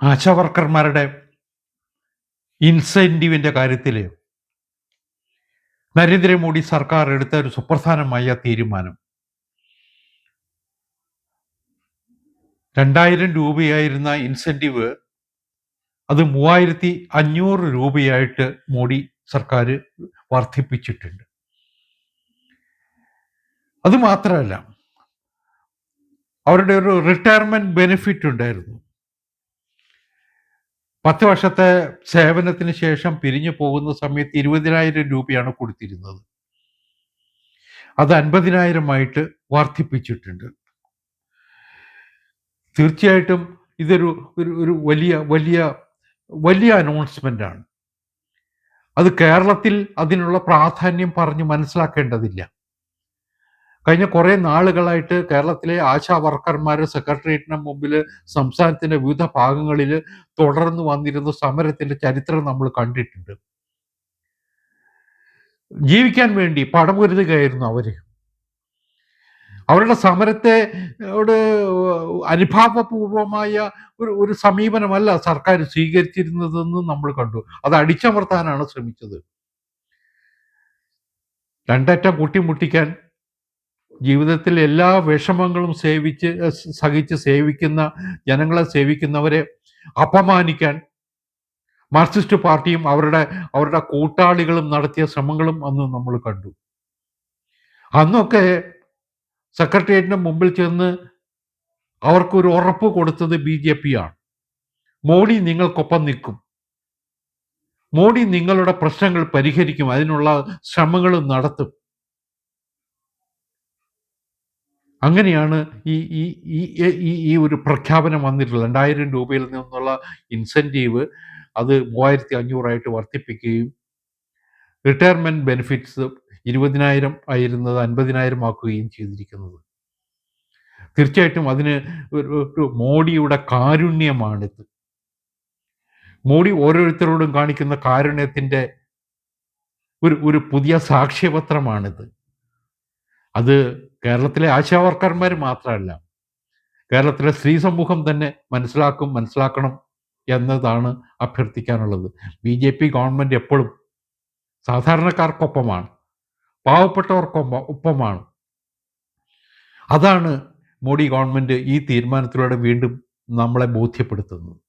ആശാവർക്കർമാരുടെ ഇൻസെന്റീവിന്റെ കാര്യത്തിൽ നരേന്ദ്രമോദി സർക്കാർ എടുത്ത ഒരു സുപ്രധാനമായ തീരുമാനം. രണ്ടായിരം രൂപയായിരുന്ന ഇൻസെന്റീവ് അത് മൂവായിരത്തി അഞ്ഞൂറ് രൂപയായിട്ട് മോഡി സർക്കാർ വർദ്ധിപ്പിച്ചിട്ടുണ്ട്. അതുമാത്രമല്ല അവരുടെ ഒരു റിട്ടയർമെന്റ് ബെനിഫിറ്റ് ഉണ്ടായിരുന്നു. പത്ത് വർഷത്തെ സേവനത്തിന് ശേഷം പിരിഞ്ഞു പോകുന്ന സമയത്ത് ഇരുപതിനായിരം രൂപയാണ് കൊടുത്തിരുന്നത്. അത് അൻപതിനായിരമായിട്ട് വർദ്ധിപ്പിച്ചിട്ടുണ്ട്. തീർച്ചയായിട്ടും ഇതൊരു ഒരു വലിയ വലിയ വലിയ അനൗൺസ്മെന്റ് ആണ്. അത് കേരളത്തിൽ അതിനുള്ള പ്രാധാന്യം പറഞ്ഞ് മനസ്സിലാക്കേണ്ടതില്ല. കഴിഞ്ഞ കുറേ നാളുകളായിട്ട് കേരളത്തിലെ ആശാ വർക്കർമാർ സെക്രട്ടേറിയറ്റിന് മുമ്പിൽ സംസ്ഥാനത്തിന്റെ വിവിധ ഭാഗങ്ങളിൽ തുടർന്ന് വന്നിരുന്ന സമരത്തിന്റെ ചരിത്രം നമ്മൾ കണ്ടിട്ടുണ്ട്. ജീവിക്കാൻ വേണ്ടി പടം കരുതുകയായിരുന്നു അവർ. അവരുടെ സമരത്തെ അനുഭാവപൂർവമായ ഒരു ഒരു സമീപനമല്ല സർക്കാർ സ്വീകരിച്ചിരുന്നതെന്ന് നമ്മൾ കണ്ടു. അത് അടിച്ചമർത്താനാണ് ശ്രമിച്ചത്. രണ്ടറ്റം കൂട്ടിമുട്ടിക്കാൻ ജീവിതത്തിൽ എല്ലാ വിഷമങ്ങളും സേവിച്ച് സഹിച്ച് സേവിക്കുന്ന ജനങ്ങളെ സേവിക്കുന്നവരെ അപമാനിക്കാൻ മാർക്സിസ്റ്റ് പാർട്ടിയും അവരുടെ അവരുടെ കൂട്ടാളികളും നടത്തിയ ശ്രമങ്ങളും അന്ന് നമ്മൾ കണ്ടു. അന്നൊക്കെ സെക്രട്ടേറിയറ്റിന് മുമ്പിൽ ചെന്ന് അവർക്കൊരു ഉറപ്പ് കൊടുത്തത് ബി ജെ പി ആണ് മോഡി നിങ്ങൾക്കൊപ്പം നിൽക്കും. മോഡി നിങ്ങളുടെ പ്രശ്നങ്ങൾ പരിഹരിക്കും അതിനുള്ള ശ്രമങ്ങളും നടത്തും. അങ്ങനെയാണ് ഈ ഈ ഈ ഈ ഒരു പ്രഖ്യാപനം വന്നിട്ടുള്ളത്. രണ്ടായിരം രൂപയിൽ നിന്നുള്ള ഇൻസെന്റീവ് അത് മൂവായിരത്തി അഞ്ഞൂറായിട്ട് വർദ്ധിപ്പിക്കുകയും റിട്ടയർമെന്റ് ബെനിഫിറ്റ്സ് ഇരുപതിനായിരം ആയിരുന്നത് അൻപതിനായിരം ആക്കുകയും ചെയ്തിരിക്കുന്നത്. തീർച്ചയായിട്ടും അതിന് ഒരു മോഡിയുടെ കാരുണ്യമാണിത്. മോഡി ഓരോരുത്തരോടും കാണിക്കുന്ന കാരുണ്യത്തിന്റെ ഒരു ഒരു പുതിയ സാക്ഷ്യപത്രമാണിത്. അത് കേരളത്തിലെ ആശാവർക്കർമാർ മാത്രമല്ല കേരളത്തിലെ സ്ത്രീ സമൂഹം തന്നെ മനസ്സിലാക്കും മനസ്സിലാക്കണം എന്നതാണ് അഭ്യർത്ഥിക്കാനുള്ളത്. ബി ജെ പി ഗവൺമെന്റ് എപ്പോഴും സാധാരണക്കാർക്കൊപ്പമാണ് പാവപ്പെട്ടവർക്കൊപ്പം ഒപ്പമാണ്. അതാണ് മോഡി ഗവൺമെന്റ് ഈ തീരുമാനത്തിലൂടെ വീണ്ടും നമ്മളെ ബോധ്യപ്പെടുത്തുന്നത്.